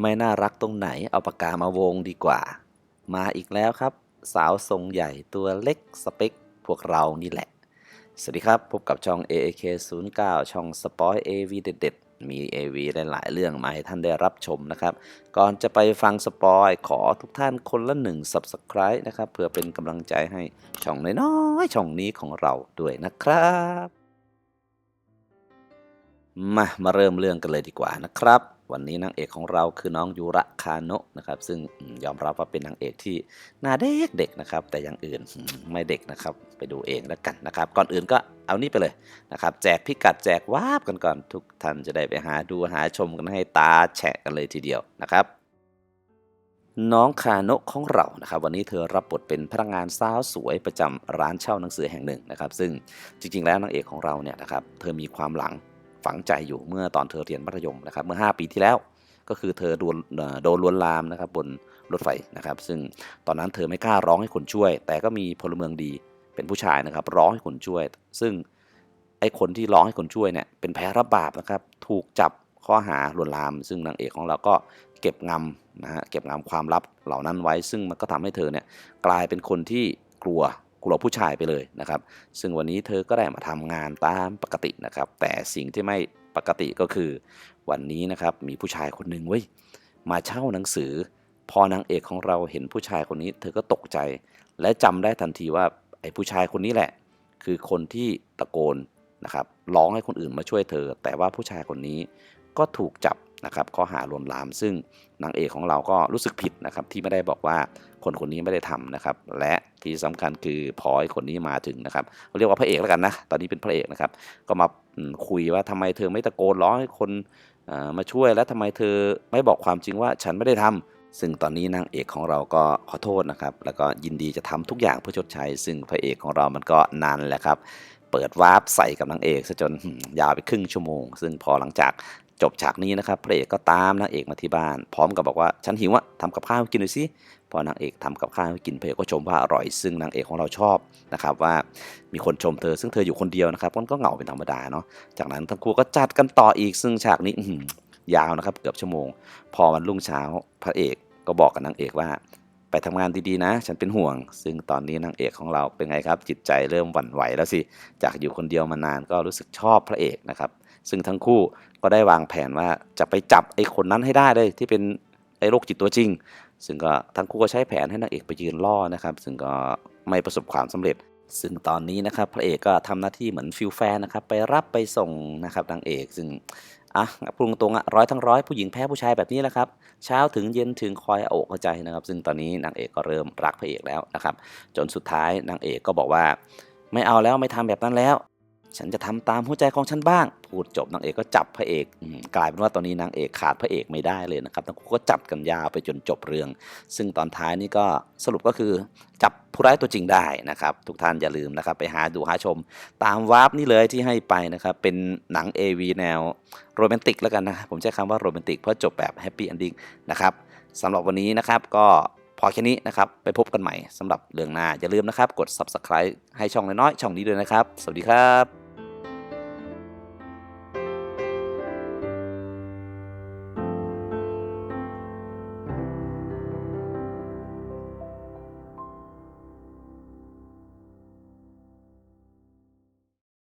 ไม่น่ารักตรงไหนเอาปากกามาวงดีกว่า มาอีกแล้วครับ สาวทรงใหญ่ตัวเล็กสเปค พวกเรานี่แหละ สวัสดีครับ พบกับช่อง AAK 09ช่องสปอย AV เด็ดๆมี AV หลายๆเรื่องมาให้ท่านได้รับชมนะครับ ก่อนจะไปฟังสปอยขอทุกท่านคนละหนึ่ง Subscribe นะครับ เพื่อเป็นกำลังใจให้ช่องน้อยๆช่องนี้ของเราด้วยนะครับมามาเริ่มเรื่องกันเลยดีกว่านะครับ วันนี้นางเอกของเราคือน้องยูระคาโนะนะครับ ซึ่งยอมรับว่าเป็นนางเอกที่หน้าเด็กเด็กๆนะครับ แต่อย่างอื่นไม่เด็กนะครับ ไปดูเองแล้วกันนะครับ ก่อนอื่นก็เอานี่ไปเลยนะครับ แจกพิกัดแจกวาบกันก่อนทุกท่านจะได้ไปหาดูหาชมกันให้ตาแฉะกันเลยทีเดียวนะครับน้องคาโนะของเรานะครับวันนี้เธอรับบทเป็นพนักงานสาวสวยประจำร้านเช่าหนังสือแห่งหนึ่งนะครับ ซึ่งจริงๆ แล้วนางเอกของเราเนี่ยนะครับเธอมีความหลัง ฝังใจอยู่เมื่อตอนเธอเรียนมัธยมนะครับเมื่อ 5 ปีที่แล้ว ก็คือเธอโดนโดนลวนลามนะครับบนรถไฟนะครับ ซึ่งตอนนั้นเธอไม่กล้าร้องให้คนช่วย แต่ก็มีพลเมืองดีเป็นผู้ชายนะครับ ร้องให้คนช่วย ซึ่งไอ้คนที่ร้องให้คนช่วยเนี่ยเป็นแพ้รับบาปนะครับถูกจับข้อหาลวนลาม ซึ่งนางเอกของเราก็เก็บงำนะฮะเก็บงำความลับเหล่านั้นไว้ ซึ่งมันก็ทำให้เธอเนี่ยกลายเป็นคนที่กลัว กลัวผู้ชายไปเลยนะครับ ซึ่งวันนี้เธอก็ได้มาทำงานตามปกตินะครับ แต่สิ่งที่ไม่ปกติก็คือ วันนี้นะครับมีผู้ชายคนหนึ่งเว้ยมาเช่าหนังสือ พอนางเอกของเราเห็นผู้ชายคนนี้ เธอก็ตกใจ และจำได้ทันทีว่าไอ้ผู้ชายคนนี้แหละ คือคนที่ตะโกนนะครับร้องให้คนอื่นมาช่วยเธอ แต่ว่าผู้ชายคนนี้ก็ถูกจับ นะครับข้อหาลวนลาม ซึ่งนางเอกของเราก็รู้สึกผิดนะครับที่ไม่ได้บอกว่าคนคนนี้ไม่ได้ทำนะครับ และที่สำคัญคือพอไอ้คนนี้มาถึงนะครับเรียกว่าพระเอกแล้วกันนะตอนนี้เป็นพระเอกนะครับ ก็มาคุยว่าทำไมเธอไม่ตะโกนร้องให้คนมาช่วยและทำไมเธอไม่บอกความจริงว่าฉันไม่ได้ทำซึ่งตอนนี้นางเอกของเราก็ขอโทษนะครับ แล้วก็ยินดีจะทำทุกอย่างเพื่อชดใช้ ซึ่งพระเอกของเรามันก็นานแหละครับ เปิดวาร์ปใส่กับนางเอกซะจนยาวไปครึ่งชั่วโมง ซึ่งพอหลังจาก จบฉากนี้นะครับพระเอกก็ตามนางเอกมาที่บ้าน พร้อมกับบอกว่าฉันหิวอะทำกับข้าวกินหน่อยสิพอนางเอกทำกับข้าวให้กินพระเอกก็ชมว่าอร่อยซึ่งนางเอกของเราชอบนะครับว่ามีคนชมเธอซึ่งเธออยู่คนเดียวนะครับมันก็เหงาเป็นธรรมดาเนาะจากนั้นทั้งคู่ก็จัดกันต่ออีกซึ่งฉากนี้ยาวนะครับเกือบชั่วโมง พอวันรุ่งเช้าพระเอกก็บอกกับนางเอกว่า ไปทำงานดีๆนะ ฉันเป็นห่วง ซึ่งตอนนี้นางเอกของเราเป็นไงครับ จิตใจเริ่มหวั่นไหวแล้วสิจากอยู่คนเดียวมานานก็รู้สึกชอบพระเอกนะครับ ซึ่งทั้งคู่ก็ได้วางแผนว่าจะไปจับไอ้คนนั้นให้ได้เลยที่เป็นไอ้โรคจิตตัวจริง ซึ่งก็ทั้งคู่ก็ใช้แผนให้นางเอกไปยืนล่อนะครับ ซึ่งก็ไม่ประสบความสำเร็จ ซึ่งตอนนี้นะครับพระเอกก็ทำหน้าที่เหมือนฟิลแฟนนะครับไปรับไปส่งนะครับนางเอก ซึ่งอะพูดตรงๆอะร้อยทั้งร้อยผู้หญิงแพ้ผู้ชายแบบนี้แหละครับ เช้าถึงเย็นถึงคอยเอาอกเอาใจนะครับ ซึ่งตอนนี้นางเอกก็เริ่มรักพระเอกแล้วนะครับ จนสุดท้ายนางเอกก็บอกว่า ไม่เอาแล้วไม่ทำแบบนั้นแล้ว ฉันจะทำตามหัวใจของฉันบ้าง พูดจบนางเอกก็จับพระเอกกลายเป็นว่าตอนนี้นางเอกขาดพระเอกไม่ได้เลยนะครับทั้งคู่ก็จับกันยาวไปจนจบเรื่อง ซึ่งตอนท้ายนี่ก็สรุปก็คือจับผู้ร้ายตัวจริงได้นะครับ ทุกท่านอย่าลืมนะครับ ไปหาดูหาชม ตามวาร์ปนี่เลยที่ให้ไปนะครับ เป็นหนัง AV แนวโรแมนติกแล้วกันนะ ผมใช้คำว่าโรแมนติกเพราะจบแบบแฮปปี้เอนดิ้งนะครับสำหรับวันนี้นะครับก็พอแค่นี้นะครับ ไปพบกันใหม่สำหรับเรื่องหน้า อย่าลืมนะครับ กด Subscribe ให้ช่องน้อยๆ ช่องนี้ด้วยนะครับ สวัสดีครับ